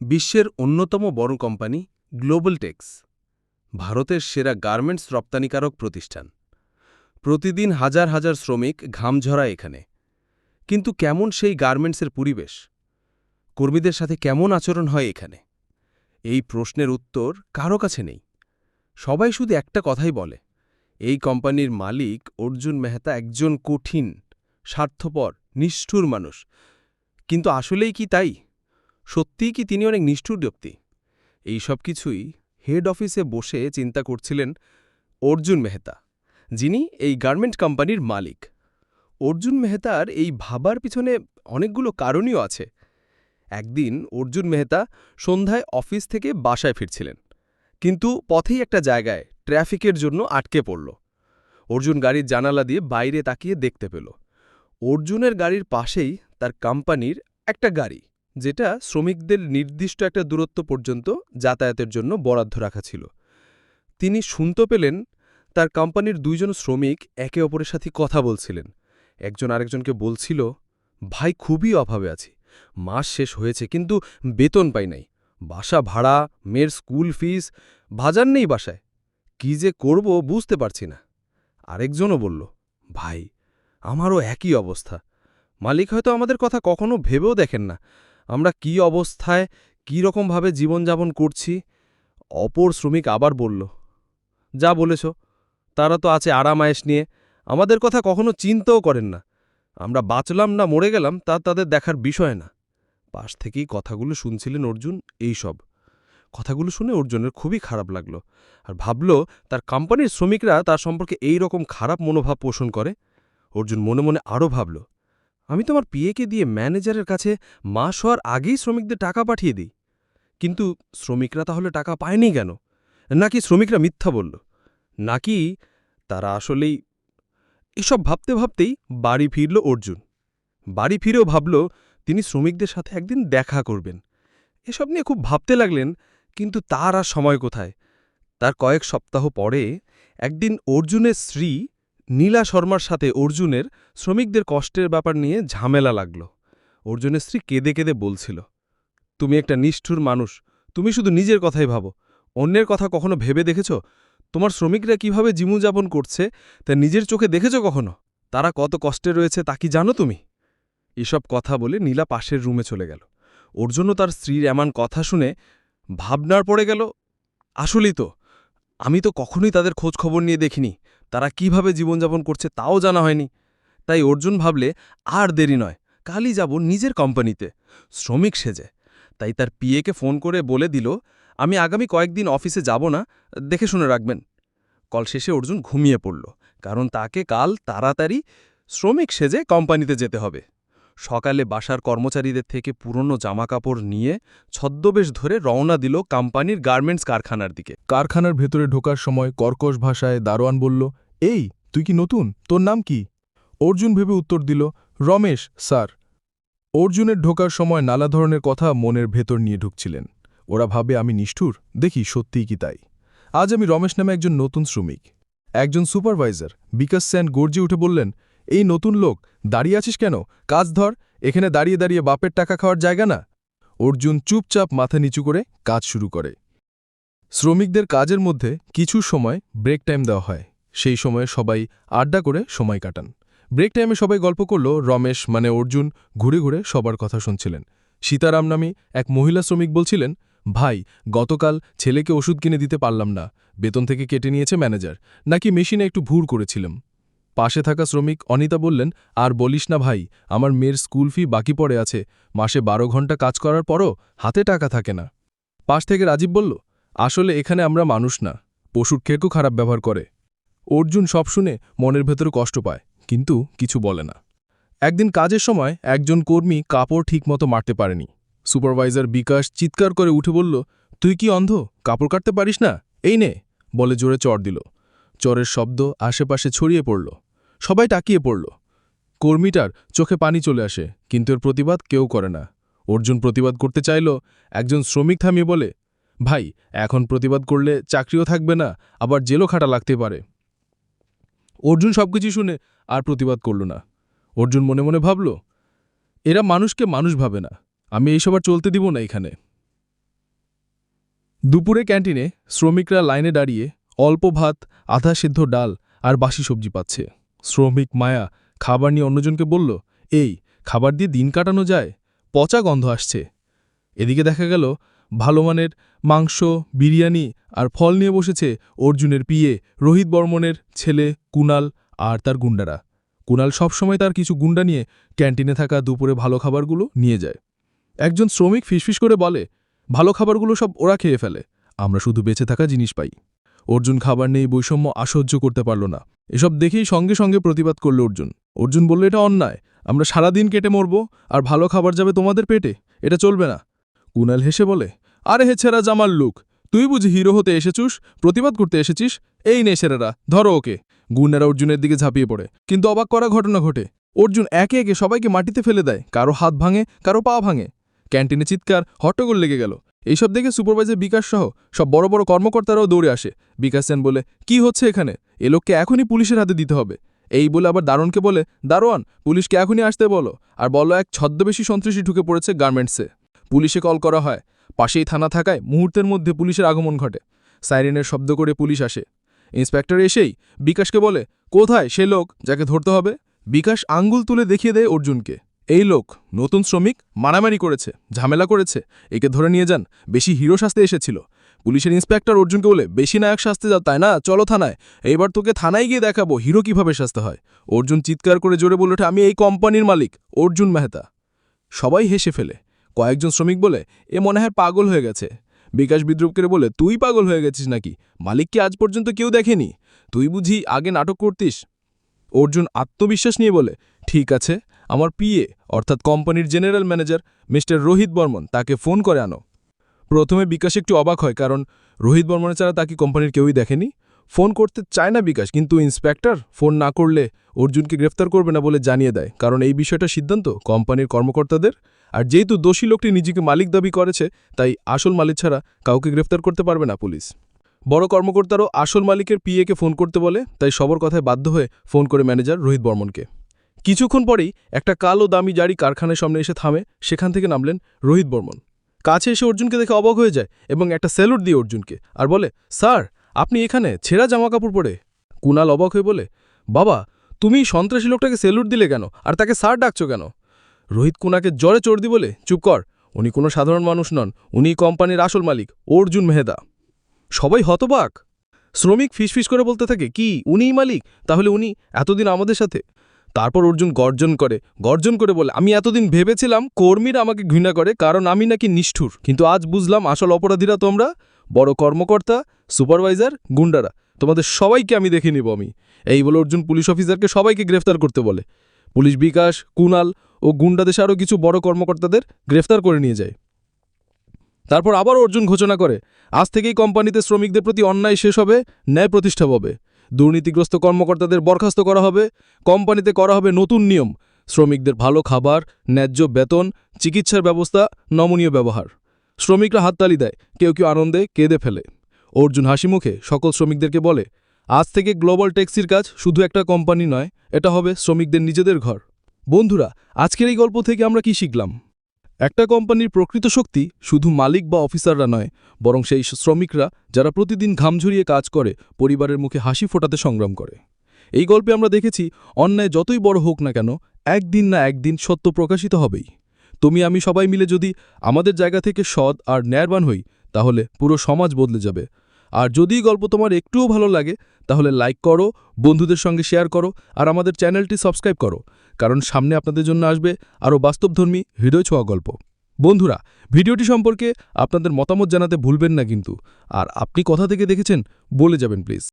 বিশ্বের অন্যতম বড় কোম্পানি গ্লোবাল টেক্স, ভারতের সেরা গার্মেন্টস রপ্তানিকারক প্রতিষ্ঠান। প্রতিদিন হাজার হাজার শ্রমিক ঘাম ঝরায় এখানে। কিন্তু কেমন সেই গার্মেন্টসের পরিবেশ? কর্মীদের সাথে কেমন আচরণ হয় এখানে? এই প্রশ্নের উত্তর কারও কাছে নেই। সবাই শুধু একটা কথাই বলে, এই কোম্পানির মালিক অর্জুন মেহতা একজন কঠিন, স্বার্থপর, নিষ্ঠুর মানুষ। কিন্তু আসলেই কি তাই? সত্যিই কি তিনি অনেক নিষ্ঠুর ব্যক্তি? এই সব কিছুই হেড অফিসে বসে চিন্তা করছিলেন অর্জুন মেহতা, যিনি এই গার্মেন্ট কোম্পানির মালিক। অর্জুন মেহতার এই ভাবার পিছনে অনেকগুলো কারণীয় আছে। একদিন অর্জুন মেহতা সন্ধ্যায় অফিস থেকে বাসায় ফিরছিলেন, কিন্তু পথেই একটা জায়গায় ট্রাফিকের জন্য আটকে পড়ল। অর্জুন গাড়ির জানালা দিয়ে বাইরে তাকিয়ে দেখতে পেল। অর্জুনের গাড়ির পাশেই তার কোম্পানির একটা গাড়ি। যেটা শ্রমিকদের নির্দিষ্ট একটা দূরত্ব পর্যন্ত যাতায়াতের জন্য বরাদ্দ রাখা ছিল। তিনি শুনতে পেলেন, তার কোম্পানির দুইজন শ্রমিক একে অপরের সাথে কথা বলছিলেন। একজন আরেকজনকে বলছিল, ভাই, খুবই অভাবে আছি। মাস শেষ হয়েছে, কিন্তু বেতন পাই নাই। বাসা ভাড়া, মেয়ের স্কুল ফিস ভাজার নেই বাসায়। কি যে করব বুঝতে পারছি না। আরেকজনও বলল, ভাই, আমারও একই অবস্থা। মালিক হয়তো আমাদের কথা কখনো ভেবেও দেখেন না। আমরা কি অবস্থায় কী রকমভাবে জীবনযাপন করছি? অপর শ্রমিক আবার বলল, যা বলেছ, তারা তো আছে আরামায়েশ নিয়ে। আমাদের কথা কখনো চিন্তাও করেন না। আমরা বাঁচলাম না, মরে গেলাম, তা তাদের দেখার বিষয় না। পাশ থেকেই কথাগুলো শুনছিলেন অর্জুন এই সব কথাগুলো শুনে অর্জুনের খুবই খারাপ লাগল আর ভাবল, তার কোম্পানির শ্রমিকরা তার সম্পর্কে এই রকম খারাপ মনোভাব পোষণ করে? অর্জুন মনে মনে আরও ভাবল আমি তোমার পিএকে দিয়ে ম্যানেজারের কাছে মাস হওয়ার আগেই শ্রমিকদের টাকা পাঠিয়ে দিই। কিন্তু শ্রমিকরা তাহলে টাকা পায়নি কেন? নাকি শ্রমিকরা মিথ্যা বলল? নাকি তারা আসলেই এসব ভাবতে ভাবতেই বাড়ি ফিরল অর্জুন। বাড়ি ফিরেও ভাবল তিনি শ্রমিকদের সাথে একদিন দেখা করবেন। এসব নিয়ে খুব ভাবতে লাগলেন, কিন্তু তার আর সময় কোথায়? তার কয়েক সপ্তাহ পরে একদিন অর্জুনের স্ত্রী নীলা শর্মার সাথে অর্জুনের শ্রমিকদের কষ্টের ব্যাপার নিয়ে ঝামেলা লাগল। অর্জুনের স্ত্রী কেঁদে কেঁদে বলছিল, তুমি একটা নিষ্ঠুর মানুষ, তুমি শুধু নিজের কথাই ভাবো। অন্যের কথা কখনো ভেবে দেখেছ? তোমার শ্রমিকরা কীভাবে জীবনযাপন করছে তা নিজের চোখে দেখেছ কখনো? তারা কত কষ্টে রয়েছে তা কি জানো তুমি? এসব কথা বলে নীলা পাশের রুমে চলে গেল। অর্জুনও তার স্ত্রীর এমন কথা শুনে ভাবনার পড়ে গেল, আসলেই তো, আমি তো কখনোই তাদের খোঁজ খবর নিয়ে দেখিনি। তারা কীভাবে জীবনযাপন করছে তাও জানা হয়নি। তাই অর্জুন ভাবলে, আর দেরি নয়, কালই যাব নিজের কোম্পানিতে। শ্রমিক সেজে। তাই তার পিএকে ফোন করে বলে দিল, আমি আগামী কয়েকদিন অফিসে যাব না, দেখে শুনে রাখবেন। কল শেষে অর্জুন ঘুমিয়ে পড়ল, কারণ তাকে কাল তাড়াতাড়ি শ্রমিক সেজে কোম্পানিতে যেতে হবে। সকালে বাসার কর্মচারীদের থেকে পুরনো জামাকাপড় নিয়ে ছদ্মবেশ ধরে রওনা দিল কোম্পানির গার্মেন্টস কারখানার দিকে। কারখানার ভেতরে ঢোকার সময় কর্কশ ভাষায় দারোয়ান বলল, এই, তুই কি নতুন? তোর নাম কি? অর্জুন ভেবে উত্তর দিল, রমেশ, স্যার। অর্জুনের ঢোকার সময় নানা ধরনের কথা মনের ভেতর নিয়ে ঢুকছিলেন। ওরা ভাবে, আমি নিষ্ঠুর, দেখি সত্যিই কি তাই। আজ আমি রমেশ নামে একজন নতুন শ্রমিক। একজন সুপারভাইজার। বিকাশ সেন গর্জে উঠে বললেন এই নতুন লোক, দাঁড়িয়ে আছিস কেন? কাজ ধর, এখানে দাঁড়িয়ে দাঁড়িয়ে বাপের টাকা খাওয়ার জায়গা না? অর্জুন চুপচাপ মাথা নিচু করে কাজ শুরু করে। শ্রমিকদের কাজের মধ্যে কিছু সময় ব্রেক টাইম দেওয়া হয়। সেই সময়ে সবাই আড্ডা করে সময় কাটান। ব্রেক টাইমে সবাই গল্প করল রমেশ মানে অর্জুন, ঘুরে ঘুরে সবার কথা শুনছিলেন। সীতারাম নামে এক মহিলা শ্রমিক বলছিলেন, ভাই, গতকাল ছেলেকে ওষুধ কিনে দিতে পারলাম না। বেতন থেকে কেটে নিয়েছে ম্যানেজার নাকি মেশিনে একটু ভুর করেছিলাম। পাশে থাকা শ্রমিক অনিতা বললেন, আর বলিস না ভাই, আমার মেয়ের স্কুল ফি বাকি পড়ে আছে। মাসে বারো ঘণ্টা কাজ করার পরও হাতে টাকা থাকে না। পাশ থেকে রাজীব বলল, আসলে এখানে আমরা মানুষ না, পশুর খেয়েও খারাপ ব্যবহার করে। অর্জুন সব শুনে মনের ভেতরে কষ্ট পায়, কিন্তু কিছু বলে না। একদিন কাজের সময় একজন কর্মী কাপড় ঠিকমতো মারতে পারেনি। সুপারভাইজার বিকাশ চিৎকার করে উঠে বলল, তুই কি অন্ধ? কাপড় কাটতে পারিস না? এই নে। বলে জোরে চর দিল। চরের শব্দ আশেপাশে ছড়িয়ে পড়ল। সবাই টাকিয়ে পড়ল। কর্মীটার চোখে পানি চলে আসে, কিন্তু এর প্রতিবাদ কেউ করে না। অর্জুন প্রতিবাদ করতে চাইল, একজন শ্রমিক থামিয়ে বলে, ভাই, এখন প্রতিবাদ করলে চাকরিও থাকবে না, আবার জেলও খাটা লাগতে পারে। অর্জুন সবকিছু শুনে আর প্রতিবাদ করল না। অর্জুন মনে মনে ভাবল, এরা মানুষকে মানুষ ভাবে না, আমি এইসব আর চলতে দিব না এখানে। দুপুরে ক্যান্টিনে শ্রমিকরা লাইনে দাঁড়িয়ে অল্প ভাত, আধা সিদ্ধ ডাল আর বাসি সবজি পাচ্ছে। শ্রমিক মায়া, খাবার নিয়ে অন্যজনকে বলল, এই, খাবার দিয়ে দিন কাটানো যায়, পচা গন্ধ আসছে। এদিকে দেখা গেল, ভালো মানের মাংস, বিরিয়ানি আর ফল নিয়ে বসেছে অর্জুনের পিয়ে, রোহিত বর্মনের ছেলে কুনাল আর তার গুন্ডারা। কুনাল সবসময় তার কিছু গুন্ডা নিয়ে ক্যান্টিনে থাকা দুপুরে ভালো খাবারগুলো নিয়ে যায়। একজন শ্রমিক ফিসফিস করে বলে, ভালো খাবারগুলো সব ওরা খেয়ে ফেলে, আমরা শুধু বেঁচে থাকা জিনিস পাই। অর্জুন খাবার নেই, বৈষম্য আসহ্য করতে পারল না। এসব দেখেই সঙ্গে সঙ্গে প্রতিবাদ করল অর্জুন। অর্জুন বলল, এটা অন্যায়। আমরা সারাদিন কেটে মরব, আর ভালো খাবার যাবে তোমাদের পেটে। এটা চলবে না। কুনাল হেসে বলে, আরে হে ছেড়া জামার লুক, তুই বুঝি হিরো হতে এসেছিস? প্রতিবাদ করতে এসেছিস? এই নে সেরারা ধরো ওকে। গুন্ডারা অর্জুনের দিকে ঝাঁপিয়ে পড়ে। কিন্তু অবাক করা ঘটনা ঘটে। অর্জুন একে একে সবাইকে মাটিতে ফেলে দেয়। কারও হাত ভাঙে, কারও পা ভাঙে। ক্যান্টিনে চিৎকার, হট্টগোল লেগে গেল। এইসব দেখে সুপারভাইজার বিকাশ সহ সব বড় বড় কর্মকর্তারাও দৌড়ে আসে। বিকাশ সেন বলে, কি হচ্ছে এখানে? এ লোককে এখনই পুলিশের হাতে দিতে হবে। এই বলে আবার দারোয়ানকে বলে, দারোয়ান, পুলিশকে এখনই আসতে বলো। আর বলো এক ছদ্মবেশী সন্ত্রাসী ঢুকে পড়েছে গার্মেন্টসে। পুলিশে কল করা হয়। পাশেই থানা থাকায় মুহূর্তের মধ্যে পুলিশের আগমন ঘটে। সাইরেনের শব্দ করে পুলিশ আসে। ইন্সপেক্টর এসেই বিকাশকে বলে, কোথায় সে লোক যাকে ধরতে হবে? বিকাশ আঙ্গুল তুলে দেখিয়ে দেয় অর্জুনকে। এই লোক নতুন শ্রমিক, মারামারি করেছে, ঝামেলা করেছে। একে ধরে নিয়ে যান। বেশি হিরো সাজতে এসেছিল। পুলিশের ইন্সপেক্টর অর্জুনকে বলে, বেশি নায়ক সাজতে যাও। তাই না? চলো থানায়। এইবার তোকে থানায় গিয়ে দেখাবো হিরো কীভাবে সাজতে হয়। অর্জুন চিৎকার করে জোরে বলে ওঠে, আমি এই কোম্পানির মালিক, অর্জুন মেহতা। সবাই হেসে ফেলে। কয়েকজন শ্রমিক বলে, এ মনে হয় পাগল হয়ে গেছে। বিকাশ বিদ্রুপকে বলে, তুই পাগল হয়ে গেছিস নাকি? মালিককে আজ পর্যন্ত কেউ দেখেনি। তুই বুঝি আগে নাটক করতিস? অর্জুন আত্মবিশ্বাস নিয়ে বলে, ঠিক আছে। আমার পিএ অর্থাৎ কোম্পানির general manager, mister Rohit Barman, তাকে ফোন করে আনো। প্রথমে বিকাশ একটু অবাক হয়, কারণ রোহিত বর্মনের ছাড়া তাকে কোম্পানির কেউই দেখেনি? ফোন করতে চায় না বিকাশ, কিন্তু ইন্সপেক্টর ফোন না করলে অর্জুনকে গ্রেফতার করবে না বলে জানিয়ে দেয়। কারণ এই বিষয়টা সিদ্ধান্ত কোম্পানির কর্মকর্তাদের। আর যেহেতু দোষী লোকটি নিজেকে মালিক দাবি করেছে, তাই আসল মালিক ছাড়া কাউকে গ্রেফতার করতে পারবে না পুলিশ। বড় কর্মকর্তারও আসল মালিকের পিএকে ফোন করতে বলে, তাই সবার কথায় বাধ্য হয়ে ফোন করে ম্যানেজার রোহিত বর্মনকে। কিছুক্ষণ পরেই একটা কালো দামি গাড়ি কারখানার সামনে এসে থামে, সেখান থেকে নামলেন রোহিত বর্মন। কাছে এসে অর্জুনকে দেখে অবাক হয়ে যায় এবং একটা স্যালুট দিয়ে অর্জুনকে আর বলে, স্যার, আপনি এখানে ছেঁড়া জামা কাপড় পরে। কুনাল অবাক হয়ে বলে, বাবা, তুমি সন্ত্রাসী লোকটাকে স্যালুট দিলে কেন? আর তাকে স্যার ডাকছো কেন? রোহিত কুনাকে জ্বরে চড়দি বলে, চুপ কর, উনি কোনো সাধারণ মানুষ নন, উনি কোম্পানির আসল মালিক, অর্জুন মেহেদা। সবাই হতবাক। শ্রমিক ফিসফিস করে বলতে থাকে, কি, উনিই মালিক? তাহলে উনি এতদিন আমাদের সাথে তারপর অর্জুন গর্জন করে গর্জন করে বলে, আমি এতদিন ভেবেছিলাম কর্মীরা আমাকে ঘৃণা করে, কারণ আমি নাকি নিষ্ঠুর। কিন্তু আজ বুঝলাম আসল অপরাধীরা তোমরা, বড় কর্মকর্তা, সুপারভাইজার, গুন্ডারা। তোমাদের সবাইকে আমি দেখে নিব আমি। এই বলে অর্জুন পুলিশ অফিসারকে সবাইকে গ্রেফতার করতে বলে। পুলিশ বিকাশ কুনাল ও গুন্ডাদেশ আরও কিছু বড় কর্মকর্তাদের গ্রেফতার করে নিয়ে যায়। তারপর আবার অর্জুন ঘোষণা করে, আজ থেকেই কোম্পানিতে শ্রমিকদের প্রতি অন্যায় শেষ হবে, ন্যায় প্রতিষ্ঠা হবে। দুর্নীতিগ্রস্ত কর্মকর্তাদের বরখাস্ত করা হবে, কোম্পানিতে করা হবে নতুন নিয়ম, শ্রমিকদের ভালো খাবার, ন্যায্য বেতন, চিকিৎসার ব্যবস্থা, নমনীয় ব্যবহার। শ্রমিকরা হাততালি দেয়, কেউ কেউ আনন্দে কেঁদে ফেলে। অর্জুন হাসি মুখে সকল শ্রমিকদেরকে বলে, আজ থেকে গ্লোবাল ট্যাক্সির কাজ শুধু একটা কোম্পানি নয়, এটা হবে শ্রমিকদের নিজেদের ঘর। বন্ধুরা, আজকের এই গল্প থেকে আমরা কি শিখলাম? একটা কোম্পানির প্রকৃত শক্তি শুধু মালিক বা অফিসাররা নয়, বরং সেই শ্রমিকরা যারা প্রতিদিন ঘাম ঝরিয়ে কাজ করে, পরিবারের মুখে হাসি ফোটাতে সংগ্রাম করে। এই গল্পে আমরা দেখেছি, অন্যায় যতই বড় হোক না কেন, একদিন না একদিন সত্য প্রকাশিত হবেই। তুমি আমি সবাই মিলে যদি আমাদের জায়গা থেকে সৎ আর ন্যায়বান হই, তাহলে পুরো সমাজ বদলে যাবে। আর যদি গল্প তোমার একটুও ভালো লাগে, তাহলে লাইক করো, বন্ধুদের সঙ্গে শেয়ার করো, আর আমাদের চ্যানেলটি সাবস্ক্রাইব করো, কারণ সামনে আপনাদের জন্য আসবে আরও বাস্তবধর্মী হৃদয় ছোঁয়া গল্প। বন্ধুরা, ভিডিওটি সম্পর্কে আপনাদের মতামত জানাতে ভুলবেন না কিন্তু, আর আপনি কথা থেকে দেখেছেন, বলে যাবেন প্লিজ